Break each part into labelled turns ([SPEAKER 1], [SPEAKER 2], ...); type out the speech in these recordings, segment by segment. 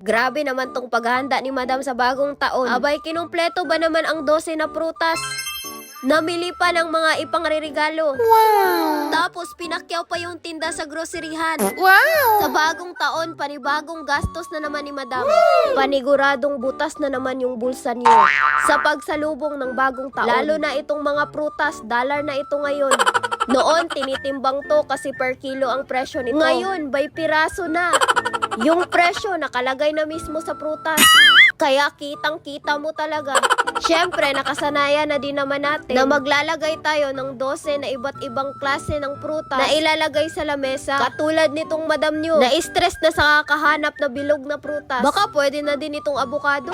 [SPEAKER 1] Grabe naman tong paghahanda ni Madam sa bagong taon. Abay, kinumpleto ba naman ang 12 na prutas? Namili pa ng mga ipangririgalo.
[SPEAKER 2] Wow!
[SPEAKER 1] Tapos pinakyaw pa yung tinda sa groceryhan.
[SPEAKER 2] Wow!
[SPEAKER 1] Sa bagong taon, panibagong gastos na naman ni Madam. Paniguradong butas na naman yung bulsa niyo. Sa pagsalubong ng bagong taon. Lalo na itong mga prutas, dollar na ito ngayon. Noon, tinitimbang to kasi per kilo ang presyo nito. Ngayon, by piraso na. Yung presyo nakalagay na mismo sa prutas. Kaya kitang-kita mo talaga. Siyempre, nakasanayan na din naman natin na maglalagay tayo ng 12 na iba't ibang klase ng prutas na ilalagay sa lamesa. Katulad nitong madam nyo, na stress na sa kakahanap na bilog na prutas. Baka pwede na din itong abukado.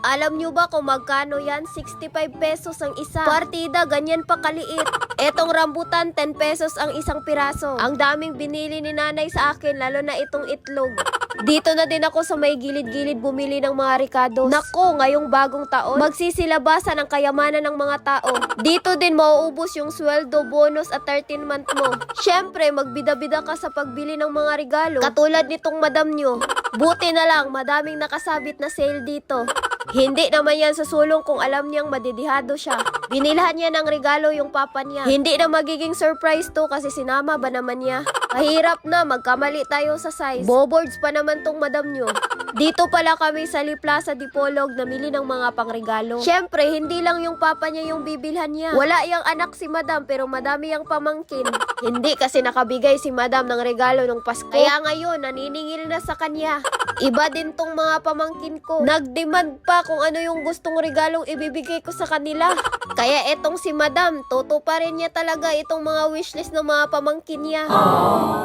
[SPEAKER 1] Alam nyo ba kung magkano yan? 65 pesos ang isa. Partida, ganyan pa kaliit. Etong rambutan, 10 pesos ang isang piraso. Ang daming binili ni nanay sa akin, lalo na itong itlog. Dito na din ako sa may gilid-gilid bumili ng mga ricados. Nako, ngayong bagong taon, magsisilabasan ang kayamanan ng mga tao. Dito din mauubos yung sweldo, bonus at 13 month mo. Siyempre, magbida-bida ka sa pagbili ng mga regalo. Katulad nitong madam nyo. Buti na lang, madaming nakasabit na sale dito. Hindi naman yan sa sulong kung alam niyang madidihado siya. Binilhan niya ng regalo yung papa niya. Hindi na magiging surprise to kasi sinama ba naman niya. Mahirap na, magkamali tayo sa size. Boboards pa naman tong madam nyo. Dito pala kami sa Lee Plaza Dipolog namili ng mga pangregalo. Siyempre, hindi lang yung papa niya yung bibilhan niya. Wala yung anak si madam pero madami yung pamangkin. hindi kasi nakabigay si madam ng regalo nung Pasko. Kaya ngayon, naniningil na sa kanya. Iba din tong mga pamangkin ko. Nagdemand pa kung ano yung gustong regalong ibibigay ko sa kanila. Kaya etong si madam, toto pa rin niya talaga itong mga wishlist ng mga pamangkin niya.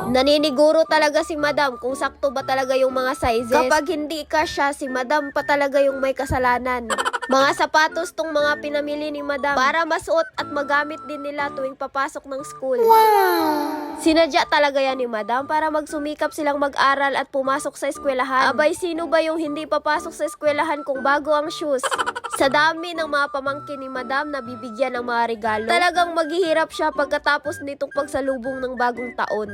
[SPEAKER 1] Naniniguro talaga si madam kung sakto ba talaga yung mga sizes. Kapag hindi ka siya, si madam pa talaga yung may kasalanan. Mga sapatos tong mga pinamili ni madam para masuot at magamit din nila tuwing papasok ng school.
[SPEAKER 2] Wow!
[SPEAKER 1] Sinadya talaga yan ni madam para magsumikap silang mag-aral at pumasok sa eskwelahan. Abay, sino ba yung hindi papasok sa eskwelahan kung bago ang shoes? Sa dami ng mga pamangkin ni madam na bibigyan ng mga regalo, talagang maghihirap siya pagkatapos nitong pagsalubong ng bagong taon.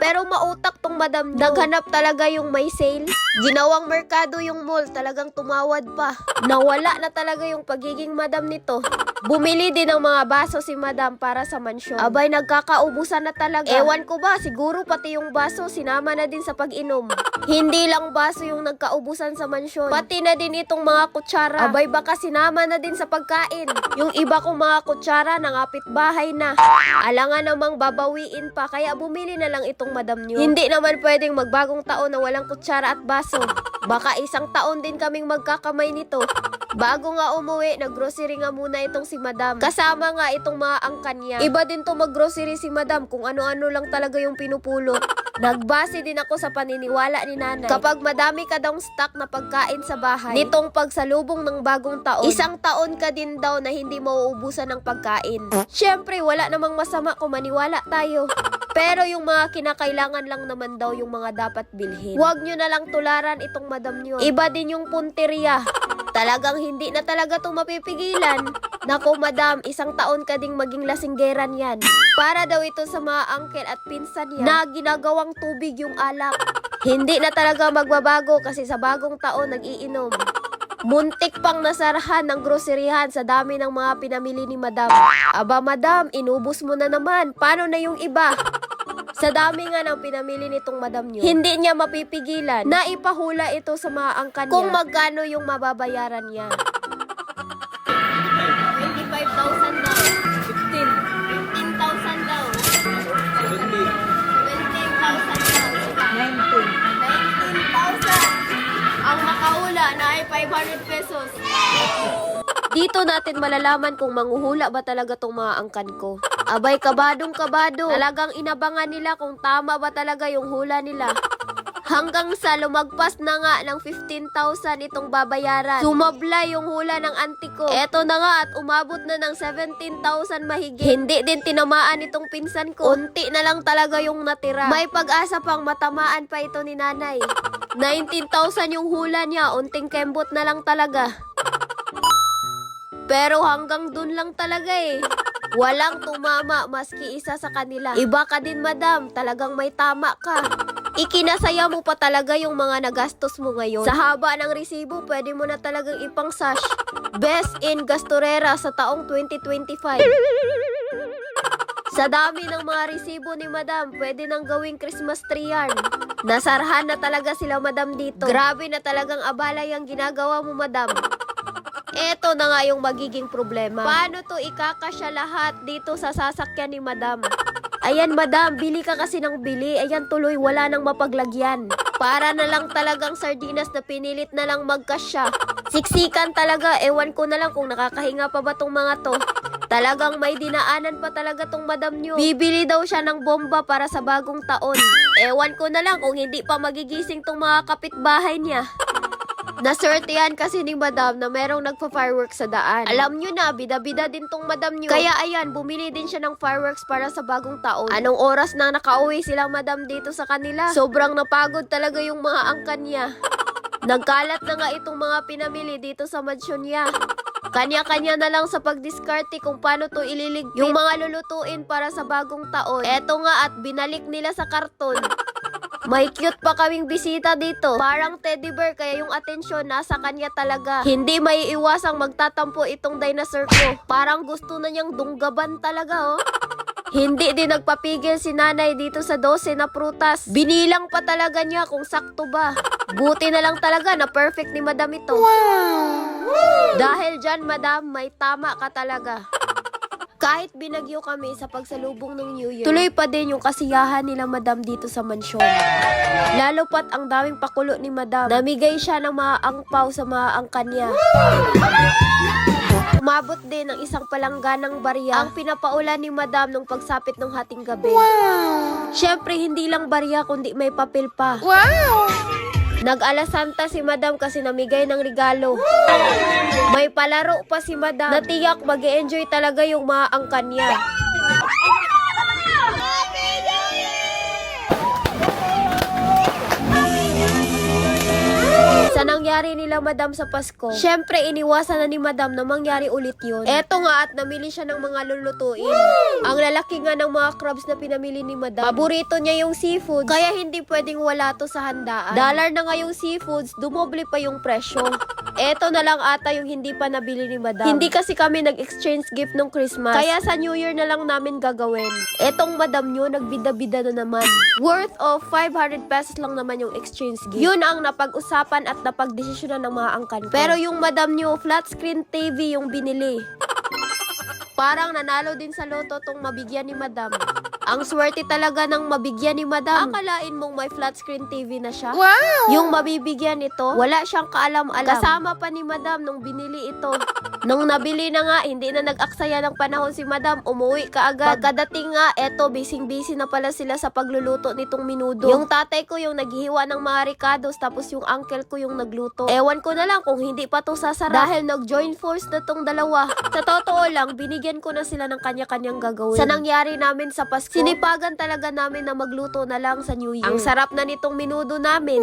[SPEAKER 1] Pero mautak tong madam nyo. Naghanap talaga yung may sale. Ginawang merkado yung mall, talagang tumawad pa. Nawala na talaga yung pagiging madam nito. Bumili din ng mga baso si madam para sa mansyon. Abay, nagkakaubusan na talaga. Ewan ko ba, siguro pati yung baso sinama na din sa pag-inom. Hindi lang baso yung nagkaubusan sa mansyon. Pati na din itong mga kutsara. Abay, baka sinama na din sa pagkain. Yung iba kong mga kutsara, nangapit bahay na. Alangan namang babawiin pa, kaya bumili na lang itong madam nyo. Hindi naman pwedeng magbagong taon na walang kutsara at baso. Baka isang taon din kaming magkakamay nito. Bago nga umuwi, naggrocery nga muna itong si madam. Kasama nga itong mga angkan niya. Iba din to maggrocery si madam kung ano-ano lang talaga yung pinupulot. Nagbase din ako sa paniniwala ni nanay. Kapag madami ka daw stock na pagkain sa bahay, nitong pagsalubong ng bagong taon, isang taon ka din daw na hindi mauubusan ng pagkain. Siyempre, wala namang masama kung maniwala tayo. Pero yung mga kinakailangan lang naman daw yung mga dapat bilhin. Huwag nyo na lang tularan itong madam nyo. Iba din yung punteriya. Talagang hindi na talaga itong mapipigilan. Nako madam, isang taon ka ding maging lasinggeran yan. Para daw ito sa mga angkel at pinsan niya na ginagawang tubig yung alak. Hindi na talaga magbabago kasi sa bagong taon nag-iinom. Muntik pang nasarahan ng groceryhan sa dami ng mga pinamili ni madam. Aba madam, inubos mo na naman. Paano na yung iba? Sa dami nga ng pinamili nitong madam nyo, hindi niya mapipigilan na ipahula ito sa mga angkan niya kung magkano yung mababayaran niya. 25,000 daw. 15. 15,000 daw. 17,000 daw. 19,000. Ang makahula na ay 500 pesos. Dito natin malalaman kung manguhula ba talaga tong mga angkan ko. Abay, kabadong kabado. Talagang inabangan nila kung tama ba talaga yung hula nila. Hanggang sa lumagpas na nga ng 15,000 itong babayaran. Sumabla yung hula ng auntie ko. Eto na nga at umabot na ng 17,000 mahigit. Hindi din tinamaan itong pinsan ko. Unti na lang talaga yung natira. May pag-asa pang matamaan pa ito ni nanay. 19,000 yung hula niya. Unting kembot na lang talaga. Pero hanggang dun lang talaga eh. Walang tumama maski isa sa kanila. Iba ka din madam, talagang may tama ka. Ikinasaya mo pa talaga yung mga nagastos mo ngayon. Sa haba ng resibo, pwede mo na talagang ipang sash. Best in Gastorera sa taong 2025. Sa dami ng mga resibo ni Madam, pwede nang gawing Christmas tree yan. Nasarhan na talaga sila Madam dito. Grabe na talagang abala yung ginagawa mo Madam. Eto na nga yung magiging problema. Paano to ikakasya lahat dito sa sasakyan ni Madam? Ayan, Madam, bili ka kasi ng bili. Ayan, tuloy, wala nang mapaglagyan. Para na lang talagang sardinas na pinilit na lang magkasya. Siksikan talaga, ewan ko na lang kung nakakahinga pa ba tong mga to. Talagang may dinaanan pa talaga tong madam nyo. Bibili daw siya ng bomba para sa bagong taon. Ewan ko na lang kung hindi pa magigising tong mga kapitbahay niya. Naswertehan kasi ni madam na merong nagpa-fireworks sa daan. Alam nyo na, bida-bida din tong madam nyo. Kaya ayan, bumili din siya ng fireworks para sa bagong taon. Anong oras na nakauwi sila madam dito sa kanila? Sobrang napagod talaga yung mga angkan niya. Nagkalat na nga itong mga pinamili dito sa mansyon niya. Kanya-kanya na lang sa pagdiskarte kung paano to ililigpit. Yung mga lulutuin para sa bagong taon. Eto nga at binalik nila sa karton. May cute pa kaming bisita dito. Parang teddy bear kaya yung atensyon nasa kanya talaga. Hindi may iwasang magtatampo itong dinosaur ko. Parang gusto na niyang dunggaban talaga oh. Hindi din nagpapigil si nanay dito sa 12 na prutas. Binilang pa talaga niya kung sakto ba. Buti na lang talaga na perfect ni madam ito. Dahil dyan, madam, may tama ka talaga. Kahit binagyo kami sa pagsalubong ng New Year, tuloy pa din yung kasiyahan nila madam dito sa mansyon. Lalo pat ang daming pakulo ni madam. Namigay siya ng mga angpaw sa mga angkan niya. Umabot din ng isang palangganang barya ang pinapaulan ni madam nung pagsapit ng hating gabi. Siyempre, hindi lang barya kundi may papel pa.
[SPEAKER 2] Wow!
[SPEAKER 1] Nag-alasanta si madam kasi namigay ng regalo. May palaro pa si madam na tiyak mag enjoy talaga yung mga angkan niya. Nangyari nila madam sa Pasko, syempre iniwasan na ni madam na mangyari ulit yun. Eto nga at namili siya ng mga lulutuin. Ang lalaki nga ng mga crabs na pinamili ni madam. Paborito niya yung seafood, kaya hindi pwedeng wala to sa handaan. Dollar na nga yung seafoods, dumoble pa yung presyo. Eto na lang ata yung hindi pa nabili ni madam. Hindi kasi kami nag-exchange gift nung Christmas. Kaya sa New Year na lang namin gagawin. Etong madam nyo, nagbida-bida na naman. Worth of 500 pesos lang naman yung exchange gift. Yun ang napag-usapan at napagdesisyonan ng mga angkan ko. Pero yung madam nyo, flat screen TV yung binili. Parang nanalo din sa loto tong mabigyan ni madam. Ang swerte talaga ng mabigyan ni madam. Akalain mong may flat screen TV na siya.
[SPEAKER 2] Wow!
[SPEAKER 1] Yung mabibigyan ito, wala siyang kaalam-alam. Kasama pa ni madam nung binili ito. Nung nabili na nga, hindi na nag-aksaya ng panahon si madam, umuwi ka agad. Pagkadating nga, eto, bising-busy na pala sila sa pagluluto nitong minudo. Yung tatay ko yung naghihiwa ng mga ricados, tapos yung uncle ko yung nagluto. Ewan ko na lang kung hindi pa to sasara. Dahil nag-join force na tong dalawa. Sa totoo lang, binigyan ko na sila ng kanya-kanyang gagawin. Sa nangyari namin sa Pasko, sinipagan talaga namin na magluto na lang sa New Year. Ang sarap na nitong minudo namin.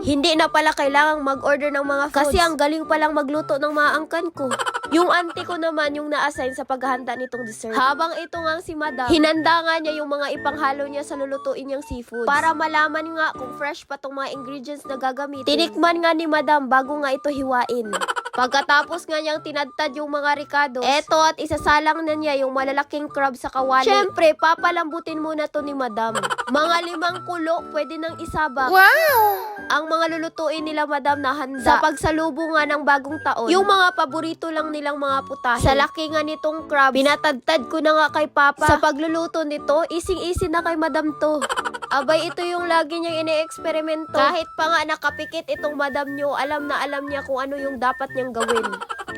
[SPEAKER 1] Hindi na pala kailangang mag-order ng mga foods. Kasi ang galing palang magluto ng mga angkan ko. Yung auntie ko naman yung na-assign sa paghahanda nitong dessert. Habang ito nga si madam, hinanda nga niya yung mga ipanghalo niya sa lulutuin niyang seafood. Para malaman nga kung fresh pa tong mga ingredients na gagamitin. Tinikman nga ni madam bago nga ito hiwain. Pagkatapos nga niyang tinadtad yung mga ricados, eto at isasalang na niya yung malalaking crab sa kawali. Siyempre, papalambutin muna to ni madam. Mga limang kulo, pwede nang isabak.
[SPEAKER 2] Wow!
[SPEAKER 1] Ang mga lulutuin nila madam na handa sa pagsalubong nga ng bagong taon. Yung mga paborito lang nilang mga putahe. Sa laki nga nitong crab, binatadtad ko na nga kay Papa. Sa pagluluto nito, ising-isi na kay madam to. Abay, ito yung lagi niyang ine-eksperimento. Kahit pa nga nakapikit itong madam nyo, alam na alam niya kung ano yung dapat niyang gawin.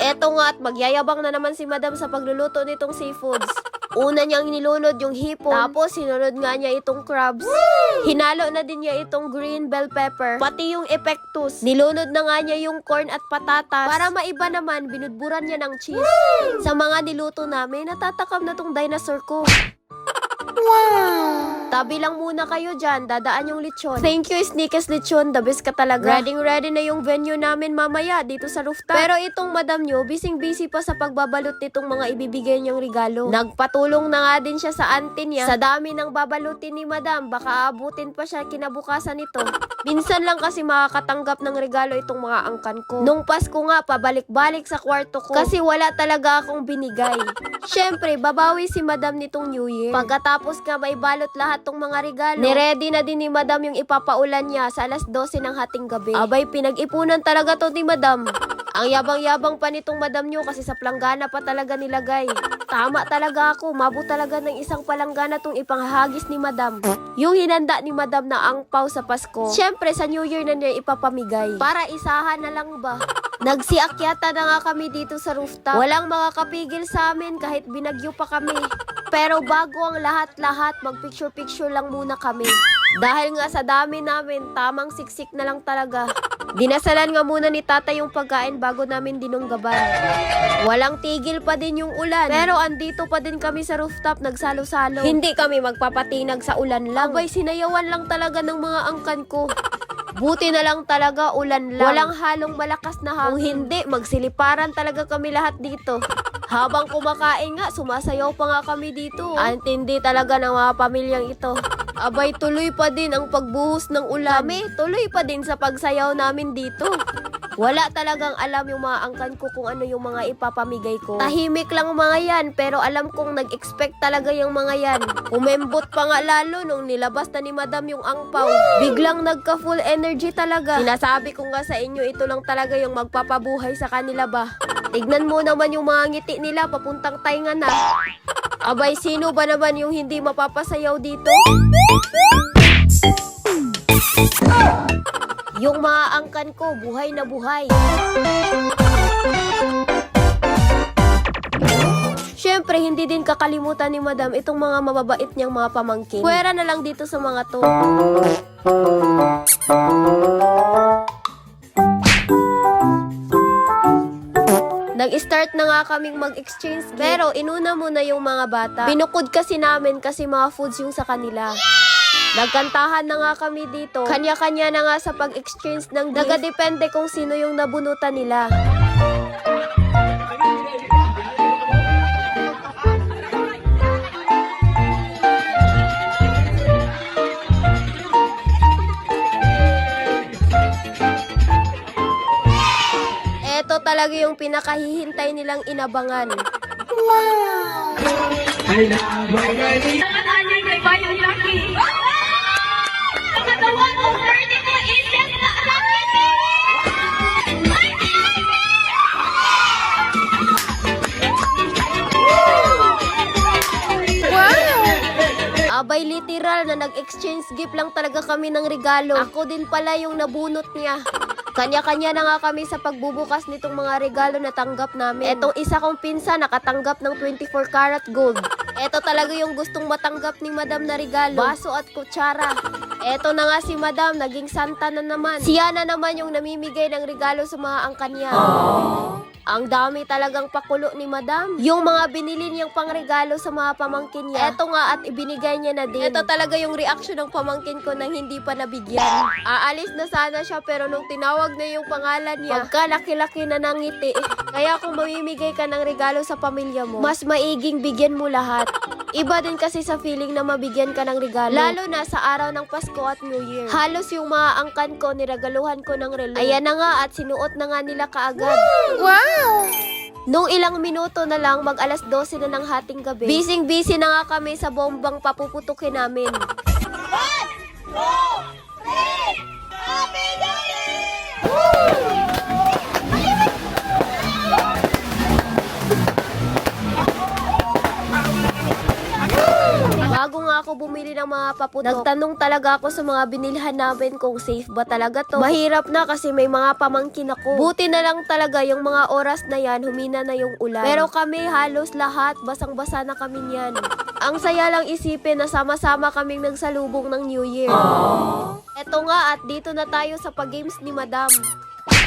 [SPEAKER 1] Eto nga at magyayabang na naman si madam sa pagluluto nitong seafoods. Una niyang nilunod yung hipon, tapos sinunod nga niya itong crabs. Hinalo na din niya itong green bell pepper, pati yung epectus. Nilunod na nga niya yung corn at patatas. Para maiba naman, binudburan niya ng cheese. Sa mga niluto namin, natatakam na tong dinosaur ko.
[SPEAKER 2] Wow!
[SPEAKER 1] Tabi lang muna kayo dyan, dadaan yung lechon. Thank you, Sneakers Lechon, the best ka talaga. Ready ready na yung venue namin mamaya dito sa rooftop. Pero itong madam nyo, bising-busy pa sa pagbabalot nitong mga ibibigay niyang regalo. Nagpatulong na nga din siya sa auntie niya. Sa dami ng babalutin ni madam, baka abutin pa siya kinabukasan nito. Minsan lang kasi makakatanggap ng regalo itong mga angkan ko. Nung Pasko nga, pabalik-balik sa kwarto ko. Kasi wala talaga akong binigay. Siyempre, babawi si madam nitong New Year. Pagkatapos nga may balot lahat tong mga regalo. Niready na din ni madam yung ipapaulan niya sa alas 12 ng hating gabi. Abay, pinag-ipunan talaga to ni madam. Ang yabang-yabang pa nitong madam nyo kasi sa planggana pa talaga nilagay. Tama talaga ako, mabo talaga ng isang palanggana tong ipanghahagis ni madam. Yung hinanda ni madam na angpaw sa Pasko. Siyempre, sa New Year na niya ipapamigay. Para isahan na lang ba? Nagsiakyata na nga kami dito sa rooftop. Walang makakapigil sa amin kahit binagyo pa kami. Pero bago ang lahat-lahat, magpicture-picture lang muna kami. Dahil nga sa dami namin, tamang siksik na lang talaga. Dinasalan nga muna ni tata yung pagkain bago namin dinunggaban. Walang tigil pa din yung ulan. Pero andito pa din kami sa rooftop nagsalo-salo. Hindi kami magpapatinag sa ulan lang. Abay, sinayawan lang talaga ng mga angkan ko. Buti na lang talaga ulan lang. Walang halong malakas na hangin. Kung hindi, magsiliparan talaga kami lahat dito. Habang kumakain nga, sumasayaw pa nga kami dito. Antindi talaga ng mga pamilyang ito. Abay, tuloy pa din ang pagbuhos ng ulan. Kami, tuloy pa din sa pagsayaw namin dito. Wala talagang alam yung mga angkan ko kung ano yung mga ipapamigay ko. Tahimik lang mga yan, pero alam kong nag-expect talaga yung mga yan. Umembot pa nga lalo nung nilabas na ni madam yung angpaw. Biglang nagka full energy talaga. Sinasabi ko nga sa inyo, ito lang talaga yung magpapabuhay sa kanila ba. Tignan mo naman yung mga ngiti nila papuntang tainga na. Abay, sino ba naman yung hindi mapapasayaw dito? Yung mga angkan ko, buhay na buhay. Siyempre, hindi din kakalimutan ni Madam itong mga mababait niyang mga pamangkin. Pwera na lang dito sa mga to. Nag-start na nga kaming mag-exchange gift. Pero inuna muna yung mga bata. Binukod kasi namin kasi mga foods yung sa kanila. Nagkantahan na nga kami dito. Kanya-kanya na nga sa pag-exchange ng gift. Nagadepende kung sino yung nabunutan nila. Yung pinakahihintay nilang inabangan.
[SPEAKER 3] Tangan kay Bayan Lucky. Ang katawan ng 32 inches na Lucky
[SPEAKER 1] Abay literal na nag-exchange gift lang talaga kami ng regalo. Ako din pala yung nabunot niya. Kanya-kanya na nga kami sa pagbubukas nitong mga regalo na tanggap namin. Etong isa kong pinsa nakatanggap ng 24 karat gold. Eto talaga yung gustong matanggap ni Madam na regalo. Baso at kutsara. Eto na nga si Madam, naging santa na naman. Siya na naman yung namimigay ng regalo sa mga angkan niya. Ang dami talagang pakulo ni Madam. Yung mga binili niyang pangregalo sa mga pamangkin niya. Eto nga at ibinigay niya na din. Eto talaga yung reaction ng pamangkin ko nang hindi pa nabigyan. Aalis na sana siya pero nung tinawag na yung pangalan niya, pagkalaki-laki na nangiti. Kaya kung mamimigay ka ng regalo sa pamilya mo, mas maiging bigyan mo lahat. Iba din kasi sa feeling na mabigyan ka ng regalo. Lalo na sa araw ng Pasko at New Year. Halos yung mga angkan ko, niragaluhan ko ng relo. Ayan na nga at sinuot na nga nila kaagad.
[SPEAKER 2] Wow!
[SPEAKER 1] Nung ilang minuto na lang, mag alas 12 na ng hating gabi. Bising-busy na nga kami sa bombang papuputukin namin. Bago nga ako bumili ng mga paputok, nagtanong talaga ako sa mga binilhan namin kung safe ba talaga to. Mahirap na kasi may mga pamangkin ako. Buti na lang talaga yung mga oras na yan, humina na yung ulan. Pero kami halos lahat, basang-basa na kami niyan. Ang saya lang isipin na sama-sama kaming nagsalubong ng New Year. Eto nga at dito na tayo sa pag-games ni Madam.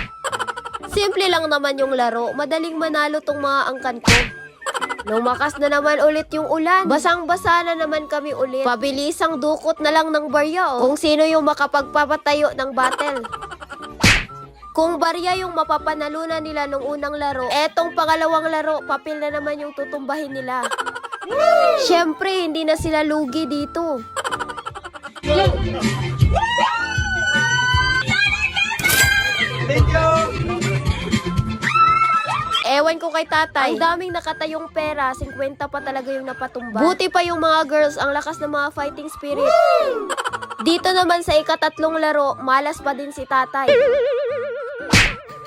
[SPEAKER 1] Simple lang naman yung laro. Madaling manalo tong mga angkan ko. Lumakas na naman ulit yung ulan. Basang-basa na naman kami ulit. Pabilisang dukot na lang ng barya oh. Kung sino yung makapagpapatayo ng battle. Kung barya yung mapapanalunan nila nung unang laro, etong pangalawang laro, papel na naman yung tutumbahin nila. Siyempre, hindi na sila lugi dito. Ewan ko kay tatay. Ang daming nakatayong pera, 50 pa talaga yung napatumba. Buti pa yung mga girls, ang lakas ng mga fighting spirit. Dito naman sa ikatatlong laro, malas pa din si tatay.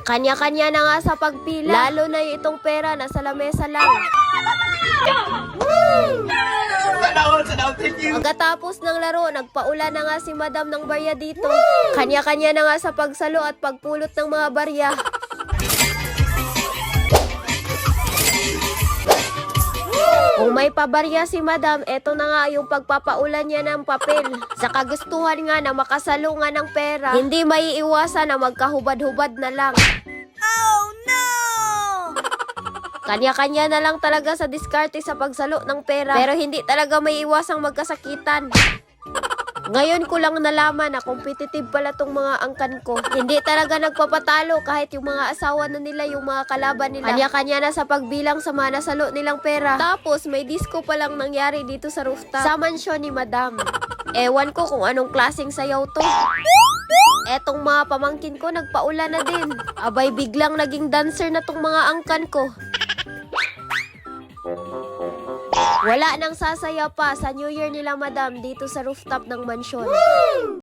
[SPEAKER 1] Kanya-kanya na nga sa pagpila. Lalo na yung itong pera, nasa lamesa lang. Pagkatapos ng laro, nagpaula na nga si madam ng barya dito. Kanya-kanya na nga sa pagsalo at pagpulot ng mga barya. Kung may pabarya si madam, eto na nga yung pagpapaulan niya ng papel. Sa kagustuhan nga na makasalo nga ng pera, hindi maiiwasan na magkahubad-hubad na lang.
[SPEAKER 2] Oh no!
[SPEAKER 1] Kanya-kanya na lang talaga sa diskarte sa pagsalo ng pera. Pero hindi talaga may iwasang magkasakitan. Ngayon ko lang nalaman na competitive pala tong mga angkan ko. Hindi talaga nagpapatalo kahit yung mga asawa na nila, yung mga kalaban nila. Kanya-kanya na sa pagbilang sa mga nasalo nilang pera. Tapos may disco pa lang nangyari dito sa rooftop. Sa mansyon ni Madam. Ewan ko kung anong klaseng sayaw to. Etong mga pamangkin ko nagpaula na din. Abay biglang naging dancer na tong mga angkan ko. Wala nang sasaya pa sa New Year nila madam dito sa rooftop ng mansyon.